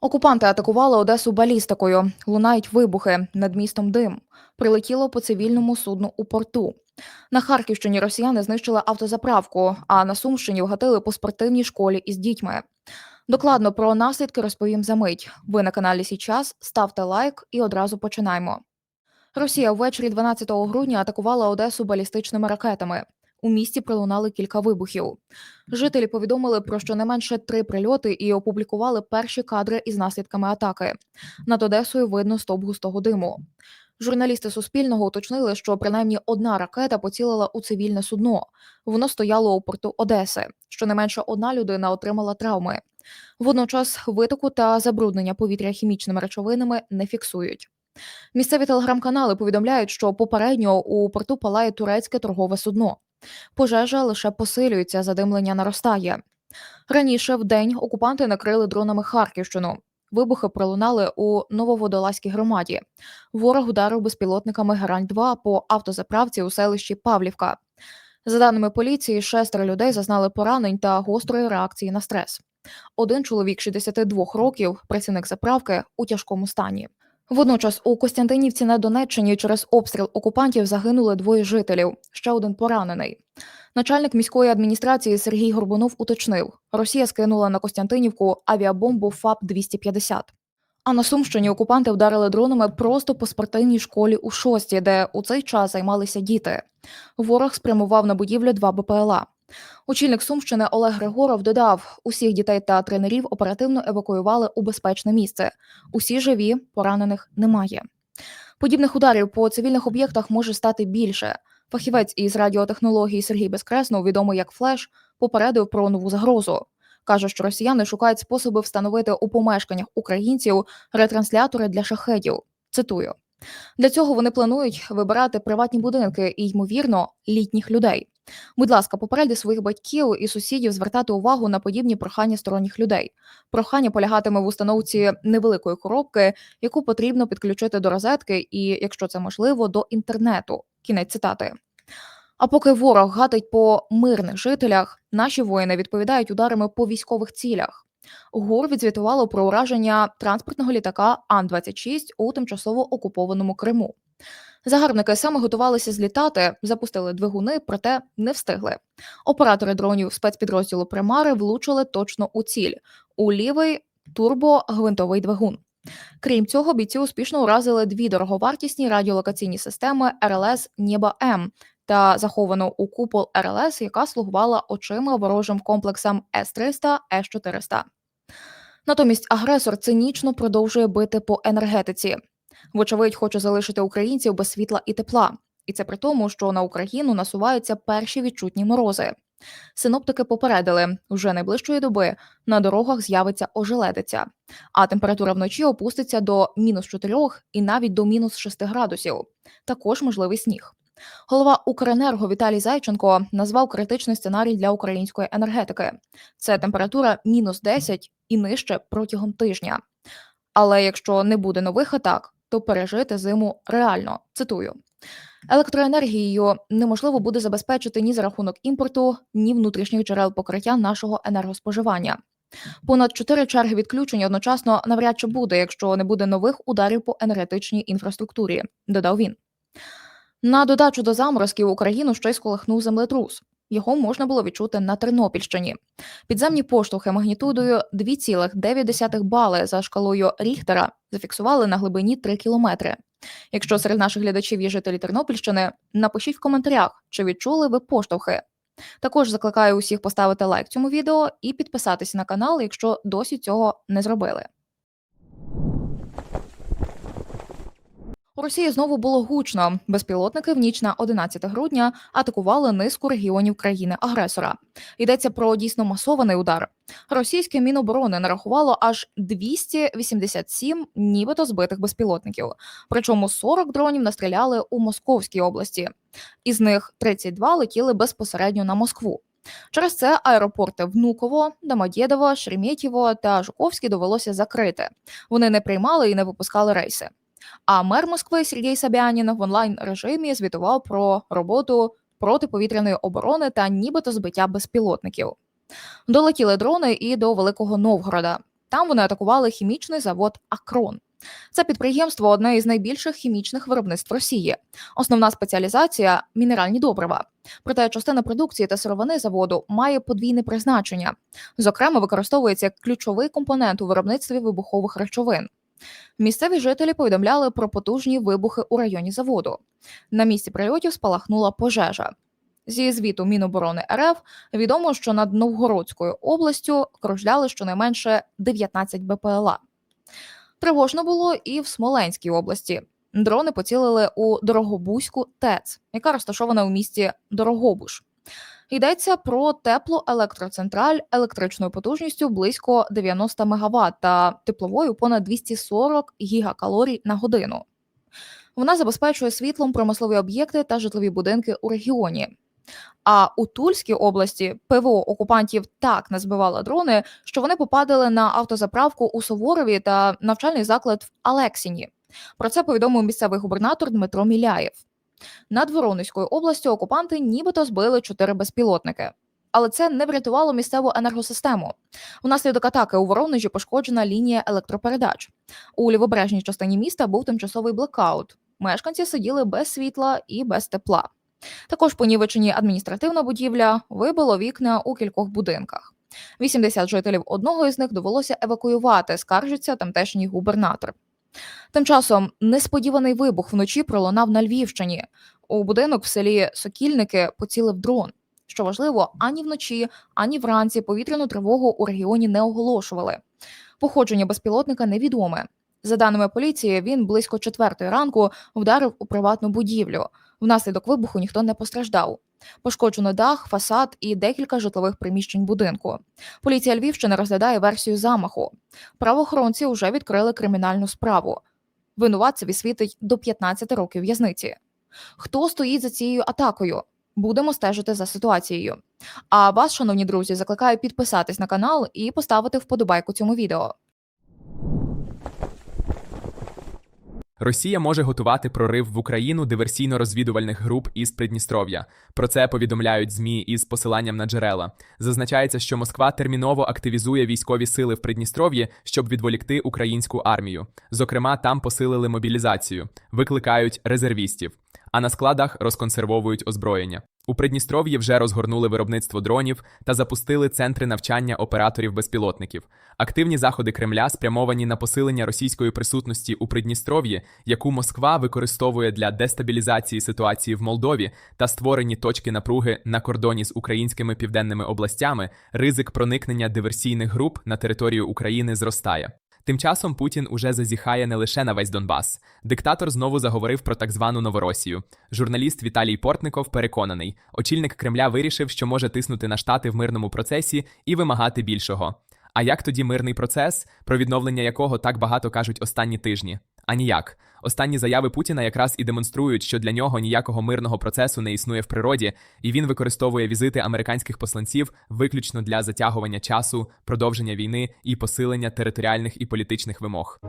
Окупанти атакували Одесу балістикою. Лунають вибухи над містом дим. Прилетіло по цивільному судну у порту. На Харківщині росіяни знищили автозаправку, а на Сумщині вгатили по спортивній школі із дітьми. Докладно про наслідки розповім за мить. Ви на каналі Січас. Ставте лайк і одразу починаємо. Росія ввечері 12 грудня атакувала Одесу балістичними ракетами. У місті пролунали кілька вибухів. Жителі повідомили про щонайменше три прильоти і опублікували перші кадри із наслідками атаки. Над Одесою видно стовп густого диму. Журналісти Суспільного уточнили, що принаймні одна ракета поцілила у цивільне судно. Воно стояло у порту Одеси. Щонайменше одна людина отримала травми. Водночас витоку та забруднення повітря хімічними речовинами не фіксують. Місцеві телеграм-канали повідомляють, що попередньо у порту палає турецьке торгове судно. Пожежа лише посилюється, задимлення наростає. Раніше в день окупанти накрили дронами Харківщину. Вибухи пролунали у Нововодолазькій громаді. Ворог ударив безпілотниками Герань 2 по автозаправці у селищі Павлівка. За даними поліції, шестеро людей зазнали поранень та гострої реакції на стрес. Один чоловік 62 років, працівник заправки, у тяжкому стані. Водночас у Костянтинівці на Донеччині через обстріл окупантів загинули двоє жителів, ще один поранений. Начальник міської адміністрації Сергій Горбунов уточнив: Росія скинула на Костянтинівку авіабомбу ФАП 250 А на Сумщині окупанти вдарили дронами просто по спортивній школі у шості, де у цей час займалися діти. Ворог спрямував на будівлю два БПЛА. Очільник Сумщини Олег Григоров додав: усіх дітей та тренерів оперативно евакуювали у безпечне місце. Усі живі, поранених немає. Подібних ударів по цивільних об'єктах може стати більше. Фахівець із радіотехнології Сергій Безкреснов, відомий як Флеш, попередив про нову загрозу. Каже, що росіяни шукають способи встановити у помешканнях українців ретранслятори для шахедів. Цитую. Для цього вони планують вибирати приватні будинки і, ймовірно, літніх людей. Будь ласка, попереди своїх батьків і сусідів звертати увагу на подібні прохання сторонніх людей. Прохання полягатиме в установці невеликої коробки, яку потрібно підключити до розетки, і, якщо це можливо, до інтернету. Кінець цитати. А поки ворог гатить по мирних жителях, наші воїни відповідають ударами по військових цілях. ГУР відзвітувало про ураження транспортного літака Ан-26 у тимчасово окупованому Криму. Загарбники саме готувалися злітати, запустили двигуни, проте не встигли. Оператори дронів спецпідрозділу Примари влучили точно у ціль у лівий турбогвинтовий двигун. Крім цього, бійці успішно уразили дві дороговартісні радіолокаційні системи РЛС Нєба М та заховану у купол РЛС, яка слугувала очима ворожим комплексам С-300, С-400. Натомість агресор цинічно продовжує бити по енергетиці. Вочевидь, хоче залишити українців без світла і тепла, і це при тому, що на Україну насуваються перші відчутні морози. Синоптики попередили, вже найближчої доби на дорогах з'явиться ожеледиця, а температура вночі опуститься до мінус 4 і навіть до мінус 6 градусів. Також можливий сніг. Голова Укренерго Віталій Зайченко назвав критичний сценарій для української енергетики. Це температура мінус 10 і нижче протягом тижня. Але якщо не буде нових атак, то пережити зиму реально. Цитую. Електроенергією неможливо буде забезпечити ні за рахунок імпорту, ні внутрішніх джерел покриття нашого енергоспоживання. Понад чотири черги відключень одночасно навряд чи буде, якщо не буде нових ударів по енергетичній інфраструктурі, додав він. На додачу до заморозків Україну ще й сколихнув землетрус. Його можна було відчути на Тернопільщині. Підземні поштовхи магнітудою 2,9 бали за шкалою Ріхтера зафіксували на глибині 3 кілометри. Якщо серед наших глядачів є жителі Тернопільщини, напишіть в коментарях, чи відчули ви поштовхи. Також закликаю усіх поставити лайк цьому відео і підписатися на канал, якщо досі цього не зробили. У Росії знову було гучно. Безпілотники в ніч на 11 грудня атакували низку регіонів країни-агресора. Йдеться про дійсно масований удар. Російське міноборони нарахувало аж 287 нібито збитих безпілотників. Причому 40 дронів настріляли у Московській області. Із них 32 летіли безпосередньо на Москву. Через це аеропорти Внуково, Домодєдово, Шереметьєво та Жуковський довелося закрити. Вони не приймали і не випускали рейси. А мер Москви Сергій Сабянін в онлайн режимі звітував про роботу протиповітряної оборони та нібито збиття безпілотників. Долетіли дрони і до Великого Новгорода. Там вони атакували хімічний завод Акрон. Це підприємство одне із найбільших хімічних виробництв Росії. Основна спеціалізація мінеральні добрива. Проте частина продукції та сировини заводу має подвійне призначення. Зокрема, використовується як ключовий компонент у виробництві вибухових речовин. Місцеві жителі повідомляли про потужні вибухи у районі заводу. На місці прильотів спалахнула пожежа. Зі звіту Міноборони РФ відомо, що над Новгородською областю кружляли щонайменше 19 БПЛА. Тривожно було і в Смоленській області. Дрони поцілили у Дорогобузьку ТЕЦ, яка розташована у місті Дорогобуш. Йдеться про теплоелектроцентраль електричною потужністю близько 90 МВт та тепловою понад 240 гігакалорій на годину. Вона забезпечує світлом промислові об'єкти та житлові будинки у регіоні. А у Тульській області ПВО окупантів так назбивало дрони, що вони попадали на автозаправку у Суворові та навчальний заклад в Алексіні. Про це повідомив місцевий губернатор Дмитро Міляєв. Над Воронезькою областю окупанти нібито збили чотири безпілотники. Але це не врятувало місцеву енергосистему. Внаслідок атаки у Воронежі пошкоджена лінія електропередач. У лівобережній частині міста був тимчасовий блекаут. Мешканці сиділи без світла і без тепла. Також понівечені адміністративна будівля вибило вікна у кількох будинках. 80 жителів одного із них довелося евакуювати, скаржиться тамтешній губернатор. Тим часом несподіваний вибух вночі пролунав на Львівщині. У будинок в селі Сокільники поцілив дрон. Що важливо, ані вночі, ані вранці повітряну тривогу у регіоні не оголошували. Походження безпілотника невідоме. За даними поліції, він близько четвертої ранку вдарив у приватну будівлю. Внаслідок вибуху ніхто не постраждав. Пошкоджено дах, фасад і декілька житлових приміщень будинку. Поліція Львівщини розглядає версію замаху. Правоохоронці вже відкрили кримінальну справу. Винуватцеві світить до 15 років в'язниці. Хто стоїть за цією атакою? Будемо стежити за ситуацією. А вас, шановні друзі, закликаю підписатись на канал і поставити вподобайку цьому відео. Росія може готувати прорив в Україну диверсійно-розвідувальних груп із Придністров'я. Про це повідомляють змі із посиланням на джерела. Зазначається, що Москва терміново активізує військові сили в Придністров'ї, щоб відволікти українську армію. Зокрема, там посилили мобілізацію, викликають резервістів, а на складах розконсервовують озброєння. У Придністров'ї вже розгорнули виробництво дронів та запустили центри навчання операторів безпілотників. Активні заходи Кремля спрямовані на посилення російської присутності у Придністров'ї, яку Москва використовує для дестабілізації ситуації в Молдові та створені точки напруги на кордоні з українськими південними областями. Ризик проникнення диверсійних груп на територію України зростає. Тим часом Путін уже зазіхає не лише на весь Донбас. Диктатор знову заговорив про так звану Новоросію. Журналіст Віталій Портников переконаний, очільник Кремля вирішив, що може тиснути на штати в мирному процесі і вимагати більшого. А як тоді мирний процес, про відновлення якого так багато кажуть останні тижні? А ніяк. Останні заяви Путіна якраз і демонструють, що для нього ніякого мирного процесу не існує в природі, і він використовує візити американських посланців виключно для затягування часу, продовження війни і посилення територіальних і політичних вимог.